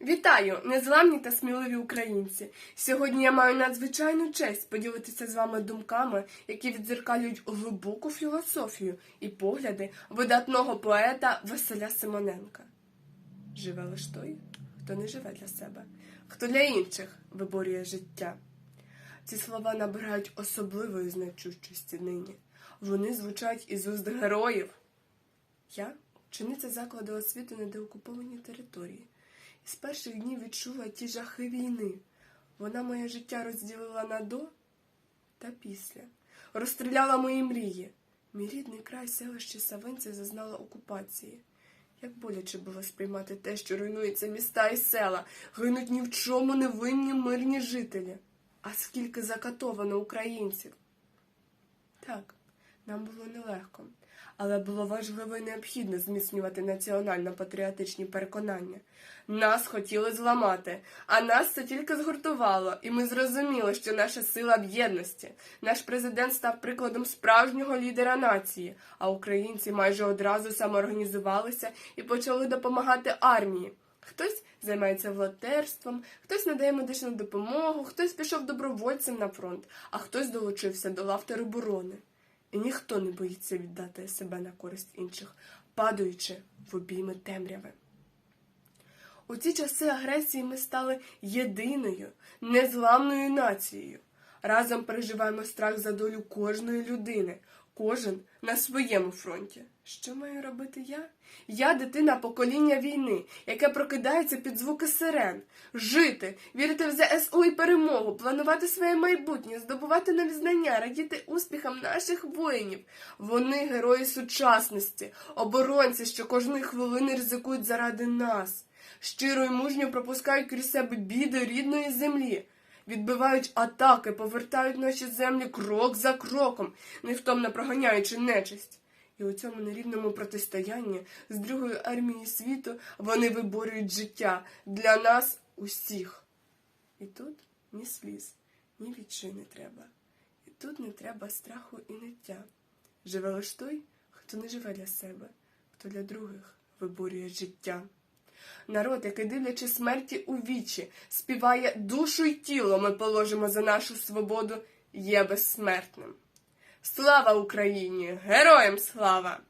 Вітаю, незламні та сміливі українці! Сьогодні я маю надзвичайну честь поділитися з вами думками, які відзеркалюють глибоку філософію і погляди видатного поета Василя Симоненка. Живе лиш той, хто не живе для себе, хто для інших виборює життя. Ці слова набирають особливої значущості нині. Вони звучать із уст героїв. Я учениця закладу освіти на деокупованій території. З перших днів відчула ті жахи війни. Вона моє життя розділила на до та після. Розстріляла мої мрії. Мій рідний край селище Савинці зазнало окупації. Як боляче було сприймати те, що руйнуються міста і села, гинуть ні в чому невинні мирні жителі. А скільки закатовано українців. Так, нам було нелегко, але було важливо і необхідно зміцнювати національно-патріотичні переконання. Нас хотіли зламати, а нас це тільки згуртувало, і ми зрозуміли, що наша сила в єдності. Наш президент став прикладом справжнього лідера нації, а українці майже одразу самоорганізувалися і почали допомагати армії. Хтось займається волонтерством, хтось надає медичну допомогу, хтось пішов добровольцем на фронт, а хтось долучився до лав тероборони. І ніхто не боїться віддати себе на користь інших, падаючи в обійми темряви. У ці часи агресії ми стали єдиною, незламною нацією. Разом переживаємо страх за долю кожної людини, кожен на своєму фронті. Що маю робити я? Я дитина покоління війни, яке прокидається під звуки сирен, жити, вірити в ЗСУ і перемогу, планувати своє майбутнє, здобувати нові знання, радіти успіхам наших воїнів. Вони герої сучасності, оборонці, що кожної хвилини ризикують заради нас, щиро і мужньо пропускають крізь себе біди рідної землі. Відбивають атаки, повертають наші землі крок за кроком, невтомно проганяючи нечисть. І у цьому нерівному протистоянні з другою армією світу вони виборюють життя для нас усіх. І тут ні сліз, ні відчай не треба. І тут не треба страху і ниття. Живе лиш той, хто не живе для себе, хто для других виборює життя. Народ, який, дивлячи смерті у вічі, співає душу й тіло ми положимо за нашу свободу, є безсмертним. Слава Україні! Героям слава!